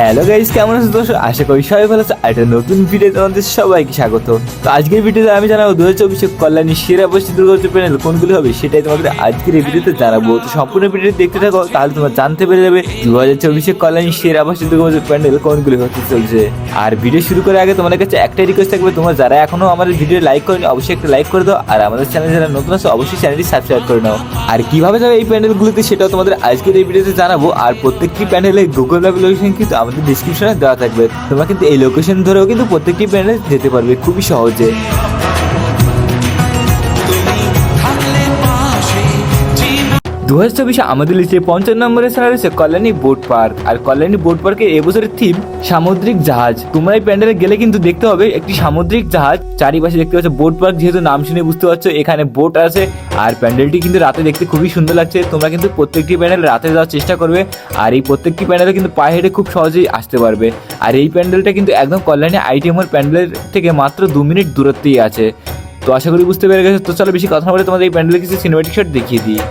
Hello guys কেমন আছো দোস্ত আশা করি সবাই ভালো আছে। একটা নতুন ভিডিও তোমাদের সবাইকে স্বাগত। তো আজকের ভিডিওতে আমি জানাব দু হাজার চব্বিশে কল্যাণী সেরা বসে দুর্গাপুজো প্যানেল কোনগুলো হবে সেটাই তোমাদের আজকের এই ভিডিওতে জানাব। তো সম্পূর্ণ ভিডিও দেখতে থাকো, তাহলে তোমরা জানতে পেরে যাবে দু হাজার চব্বিশে কল্যাণী সেরা বসে দুর্গাপুজো প্যান্ডেল কোনগুলি হতে চলছে। আর ভিডিও শুরু করার আগে তোমাদের কাছে একটাই রিকোয়েস্ট থাকবে, তোমরা যারা এখনও আমাদের ভিডিও লাইক করেনি, অবশ্যই একটা লাইক করে দাও। আর আমাদের চ্যানেল যারা নতুন আছে, অবশ্যই চ্যানেলটি সাবস্ক্রাইব করে নাও। আর কীভাবে যাবে এই প্যান্ডেলগুলোতে সেটাও তোমাদের আজকের এই ভিডিওতে জানাব। আর প্রত্যেকটি প্যান্ডেলে গুগল ম্যাপ লোকেশন কিন্তু আমাদের ডিসক্রিপশনে দেওয়া থাকবে। তোমরা কিন্তু এই লোকেশন ধরেও কিন্তু প্রত্যেকটি প্যানেল যেতে পারবে খুবই সহজে। দু হাজার চব্বিশে আমাদের লিস্টে পঞ্চান্ন নম্বরে স্থানে রয়েছে কল্যাণী বোট পার্ক। আর কল্যাণী বোট পার্কের এবছরের থিম, সামুদ্রিক জাহাজ। তোমরা এই প্যান্ডেলে গেলে কিন্তু দেখতে হবে একটি সামুদ্রিক জাহাজ। চারিপাশে দেখতে পাচ্ছ বোট পার্ক, যেহেতু নাম শুনে বুঝতে পারছ, এখানে বোট আছে। আর প্যান্ডেলটি কিন্তু রাতে দেখতে খুবই সুন্দর লাগছে। তোমরা কিন্তু প্রত্যেকটি প্যান্ডেল রাতে যাওয়ার চেষ্টা করবে। আর এই প্রত্যেকটি প্যান্ডেলে কিন্তু পায়ে হেঁটে খুব সহজেই আসতে পারবে। আর এই প্যান্ডেলটা কিন্তু একদম কল্যাণী আইটিএমএর প্যান্ডেলের থেকে মাত্র দু মিনিট দূরত্বেই আছে। তো আশা করি বুঝতে পেরে গেছো। তো চলো বেশি কথা বলে তোমাদের এই প্যান্ডেলের কিছু সিনেমেটিক শট দেখিয়ে দিই।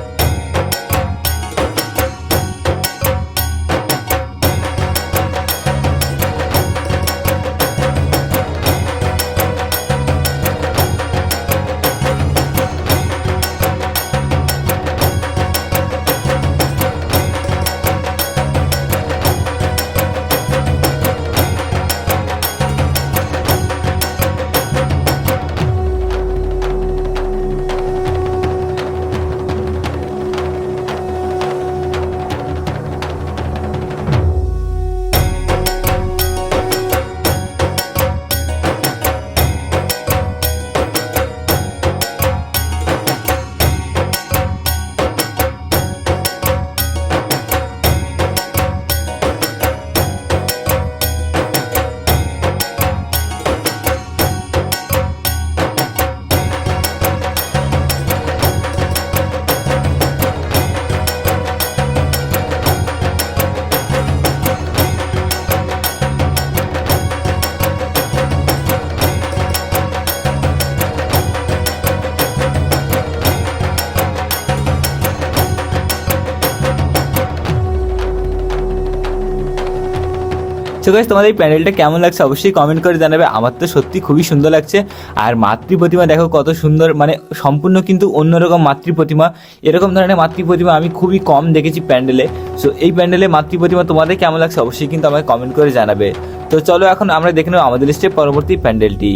তো গাইস তোমাদের এই প্যান্ডেলটা কেমন লাগছে অবশ্যই কমেন্ট করে জানাবে। আমার তো সত্যি খুবই সুন্দর লাগছে। আর মাতৃ প্রতিমা দেখো কত সুন্দর মানে সম্পূর্ণ কিন্তু অন্যরকম মাতৃ প্রতিমা। এরকম ধরনের মাতৃ প্রতিমা আমি খুবই কম দেখেছি প্যান্ডেলে। সো এই প্যান্ডেলে মাতৃ প্রতিমা তোমাদের কেমন লাগছে অবশ্যই কিন্তু আমাকে কমেন্ট করে জানাবে। তো চলো এখন আমরা দেখে নেব আমাদের লিস্টে পরবর্তী প্যান্ডেলটি।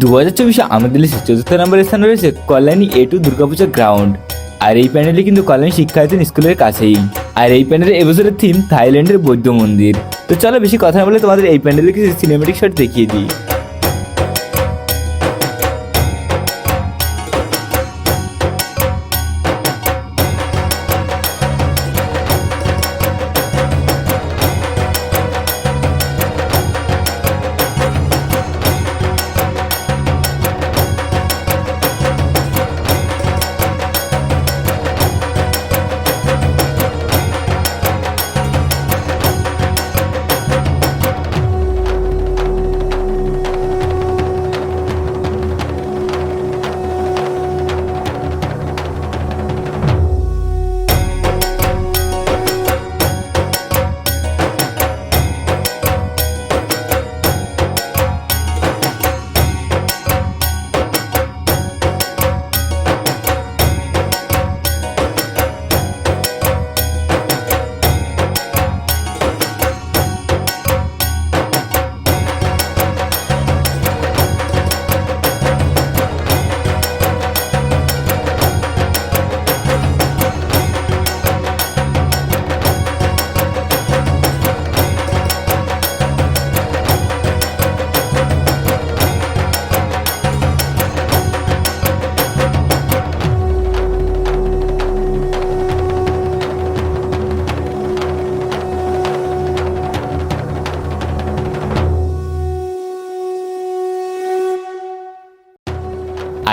দু হাজার চব্বিশে আমাদের লিস্টে চতুর্থ নম্বরের স্থানে রয়েছে Kalyani A two Durga Puja ground আর এই প্যান্ডেলটি কিন্তু কল্যাণী শিক্ষায়তন স্কুলের কাছেই। আর এই প্যান্ডেলের এবছরের থিম থাইল্যান্ডের বৌদ্ধ মন্দির। তো চলো বেশি কথা বলে তোমাদের এই প্যান্ডেলের কিছু সিনেমেটিক শট দেখিয়ে দিই।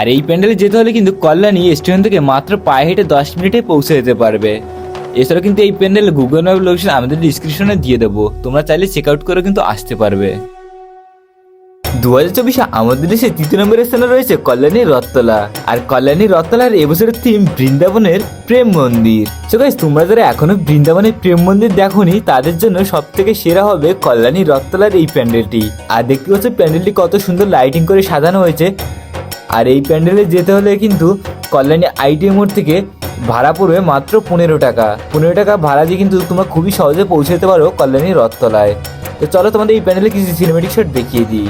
আর এই প্যান্ডেলে যেতে হলে কিন্তু কল্যাণী স্টেশন থেকে মাত্র পায়ে হেঁটে দশ মিনিটে পৌঁছে যেতে পারবে। এছাড়াও কিন্তু এই প্যান্ডেল গুগল ম্যাপ লোকেশন আমাদের ডিসক্রিপশনে দিয়ে দেবো। তোমরা চাইলে চেক আউট করে কিন্তু আসতে পারবে। দু হাজার চব্বিশে আমাদের দেশে তৃতীয় নম্বরের স্থানে রয়েছে কল্যাণী রথতলা। আর কল্যাণী রথতলার এবছরের থিম বৃন্দাবনের প্রেম মন্দির। তো গাইস তোমরা যারা এখনও বৃন্দাবনের প্রেম মন্দির দেখোনি, তাদের জন্য সব থেকে সেরা হবে কল্যাণী রথতলার এই প্যান্ডেলটি। আর দেখতে পাচ্ছ প্যান্ডেলটি কত সুন্দর লাইটিং করে সাজানো হয়েছে। আর এই প্যান্ডেলে যেতে হলে কিন্তু কল্যাণী আইটি মোড় থেকে ভাড়া পড়বে মাত্র পনেরো টাকা। পনেরো টাকা ভাড়া দিয়ে কিন্তু তোমরা খুবই সহজে পৌঁছে যেতে পারো কল্যাণী রথতলায়। তো চলো তোমাদের এই প্যান্ডেলে কিছু সিনেমেটিক শট দেখিয়ে দিই।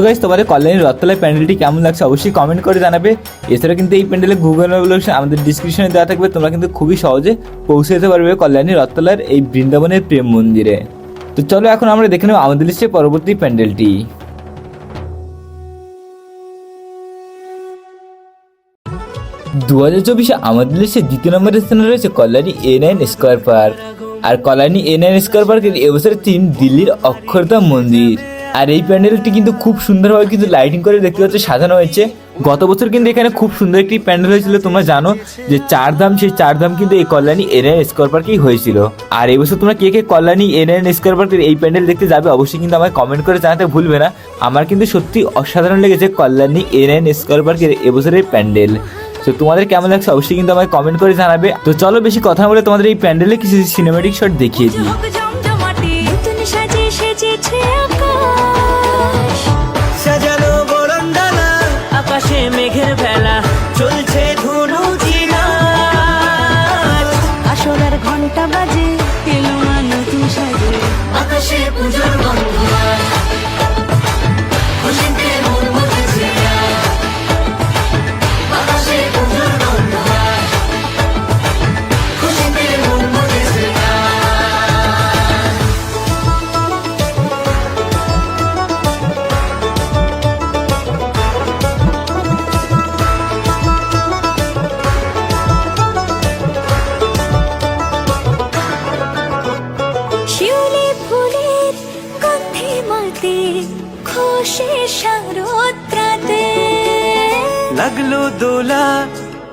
সো গাইস তোমাদের কল্যাণী রথতলায় প্যান্ডেলটি কেমন লাগছে অবশ্যই কমেন্ট করে জানাবে। এছাড়া কিন্তু এই প্যান্ডেলে গুগল লোকেশন আমাদের ডিসক্রিপশনে দেওয়া থাকবে। তোমরা কিন্তু খুবই সহজে পৌঁছে যেতে পারবে কল্যাণী রথতলার এই বৃন্দাবনের প্রেম মন্দিরে। তো চলো এখন আমরা দেখে নেব আমাদের লিস্টে পরবর্তী প্যান্ডেলটি। দু হাজার চব্বিশে আমাদের দেশে দ্বিতীয় নম্বরের স্থানে রয়েছে Kalyani A nine square park R Kalyani A nine square পার্কের এবছরের থিম দিল্লির অক্ষরধাম মন্দির। আর এই প্যান্ডেলটি কিন্তু খুব সুন্দরভাবে কিন্তু লাইটিং করে দেখতে পাচ্ছ, সাজানো হয়েছে। গত বছর কিন্তু এখানে খুব সুন্দর একটি প্যান্ডেল হয়েছিল, তোমরা জানো যে চার ধাম, সেই চার ধাম কিন্তু এই কল্যাণী এ নাইন স্কোয়ার পার্কেই হয়েছিল। আর এই বছর তোমরা কে কে কল্যাণী এ নাইন স্কোয়ার পার্কের এই প্যান্ডেল দেখতে যাবে, অবশ্যই কিন্তু আমায় কমেন্ট করে জানাতে ভুলবে না। আমার কিন্তু সত্যি অসাধারণ লেগেছে কল্যাণী এ নাইন স্কোয়ার পার্কের এবছরের প্যান্ডেল। তো তোমাদের কেমন লাগছে অবশ্যই কিন্তু আমায় কমেন্ট করে জানাবে। তো চলো বেশি কথা বলে তোমাদের এই প্যান্ডেলে কিছু সিনেমেটিক শট দেখিয়ে দিই। আকাশে পুজোর গন্ধ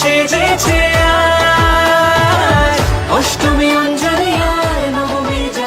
সেজেছে।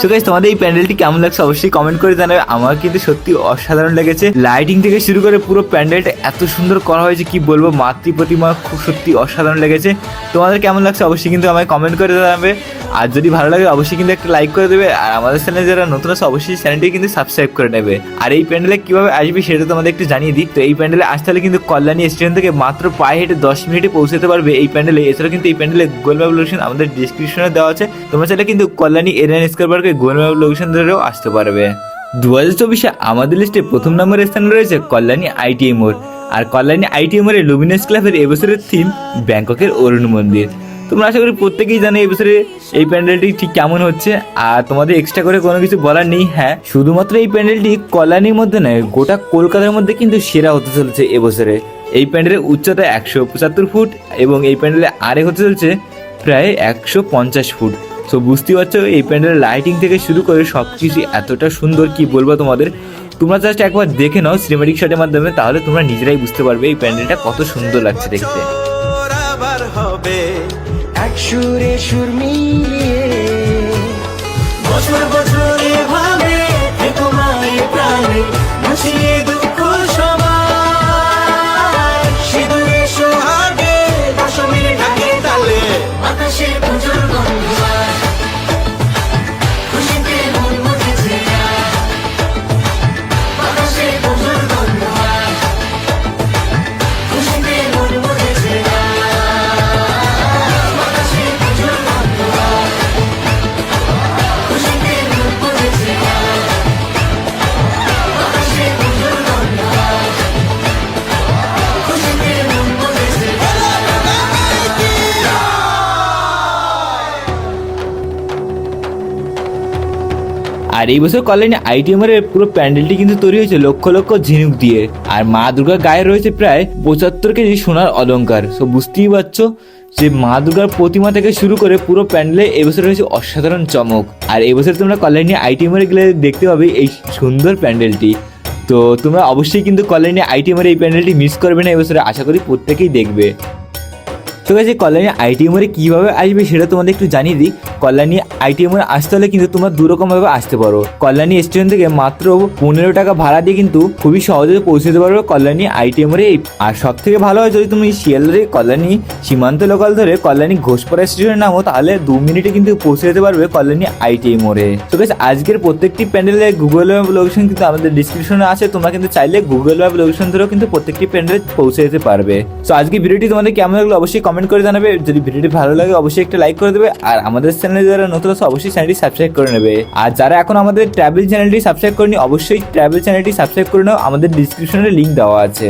তো গাইস তোমাদের এই প্যান্ডেলটি কেমন লাগছে অবশ্যই কমেন্ট করে জানাবে। আমার কিন্তু সত্যি অসাধারণ লেগেছে। লাইটিং থেকে শুরু করে পুরো প্যান্ডেলটা এত সুন্দর করা হয়েছে, কি বলব? মাতৃ প্রতিমা খুব সত্যি অসাধারণ লেগেছে। তোমাদের কেমন লাগছে অবশ্যই কিন্তু আমায় কমেন্ট করে জানাবে। আর যদি ভালো লাগে, অবশ্যই কিন্তু একটা লাইক করে দেবে। আর আমাদের চ্যানেলে যারা নতুন আছে, অবশ্যই চ্যানেলটি কিন্তু সাবস্ক্রাইব করে নেবে। আর এই প্যান্ডেলে কীভাবে আসবে সেটা তোমাদের একটু জানিয়ে দিই। তো এই প্যান্ডেলে আসতে হলে কিন্তু কল্যাণী স্টেশন থেকে মাত্র পায়ে হেঁটে দশ মিনিটে পৌঁছতে পারবে এই প্যান্ডেলে। এছাড়াও কিন্তু এই প্যান্ডেলে ম্যাপ লোকেশন আমাদের ডিসক্রিপশনে দেওয়া আছে। তোমরা চাইলে কিন্তু কল্যাণী এরিয়ান স্কোয়ার পার্কে গুগল ম্যাপ লোকেশন ধরেও আসতে পারবে। দু হাজার চব্বিশে আমাদের লিস্টে প্রথম নম্বরের স্থানে রয়েছে কল্যাণী আইটিআই মোড়। আর কল্যাণী আইটিআই মোড়ে লুমিনাস ক্লাবের এবছরের থিম ব্যাংককের অরুণ মন্দির। তোমরা আশা করি প্রত্যেকেই জানো এবছরে এই প্যান্ডেলটি ঠিক কেমন হচ্ছে। আর তোমাদের এক্সট্রা করে কোনো কিছু বলার নেই হ্যাঁ? শুধুমাত্র এই প্যান্ডেলটি কল্যাণীর মধ্যে নয়, গোটা কলকাতার মধ্যে কিন্তু সেরা হতে চলেছে এবছরে। এই প্যান্ডেলের উচ্চতা একশো পঁচাত্তর ফুট এবং এই প্যান্ডেলে আরেক হতে চলছে প্রায় একশো পঞ্চাশ ফুট। সো বুঝতেই পারছ, এই প্যান্ডেলের লাইটিং থেকে শুরু করে সব কিছু এতটা সুন্দর, কি বলব তোমাদের? তোমরা জাস্ট একবার দেখে নাও সিনেমেটিক শটের মাধ্যমে, তাহলে তোমরা নিজেরাই বুঝতে পারবে এই প্যান্ডেলটা কত সুন্দর লাগছে দেখতে। সুরে সুর মিলিয়ে। আর এই বছর কল্যাণী আইটিএমের পুরো প্যান্ডেলটি কিন্তু তৈরি হয়েছে লক্ষ লক্ষ ঝিনুক দিয়ে। আর মা দুর্গার গায়ে রয়েছে প্রায় পঁচাত্তর কেজি সোনার অলংকার। সো বুঝতেই পারছ যে মা দুর্গার প্রতিমা থেকে শুরু করে পুরো প্যান্ডেলে এবছর রয়েছে অসাধারণ চমক। আর এবছর তোমরা কল্যাণী আইটিএমের গেলে দেখতে পাবে এই সুন্দর প্যান্ডেলটি। তো তোমরা অবশ্যই কিন্তু কল্যাণী আইটিএমের এই প্যান্ডেলটি মিস করবে না এবছরে আশা করি প্রত্যেকেই দেখবে। তো গেছে কল্যাণী আইটিএমরে কীভাবে আসবে সেটা তোমাদের একটু জানিয়ে দিই। কল্যাণী আইটিএমরে আসতে হলে কিন্তু তোমরা দু রকম ভাবে আসতে পারো। কল্যাণী স্টেশন থেকে মাত্র পনেরো টাকা ভাড়া দিয়ে কিন্তু খুবই সহজে পৌঁছে যেতে পারবে কল্যাণী আইটিএমরে আর সব থেকে ভালো হয় যদি তুমি শিয়ালদে কল্যাণী সীমান্ত লোকাল ধরে কল্যাণী ঘোষপাড়া স্টেশনে নামো, তাহলে দু মিনিটে কিন্তু পৌঁছে যেতে পারবে কল্যাণী আইটিএম মোড়ে তো গেছে আজকের প্রত্যেকটি প্যান্ডেলে গুগল ম্যাপ লোকেশন কিন্তু আমাদের ডিসক্রিপশনে আছে, তোমরা কিন্তু চাইলে গুগল ম্যাপ লোকেশন ধরেও কিন্তু প্রত্যেকটি প্যান্ডেলে পৌঁছে যেতে পারবে। তো আজকে ভিডিওটি তোমাদের কেমন লাগল অবশ্যই কমেন্ট করে জানাবে। যদি ভিডিওটি ভালো লাগে, অবশ্যই একটা লাইক করে দেবে। আর আমাদের চ্যানেলে যারা নতুন আছে অবশ্যই চ্যানেলটি সাবস্ক্রাইব করে নেবে। আর যারা এখন আমাদের ট্রাভেল চ্যানেলটি সাবস্ক্রাইব করেনি, অবশ্যই ট্রাভেল চ্যানেলটি সাবস্ক্রাইব করে নাও। আমাদের ডিসক্রিপশনে লিঙ্ক দেওয়া আছে।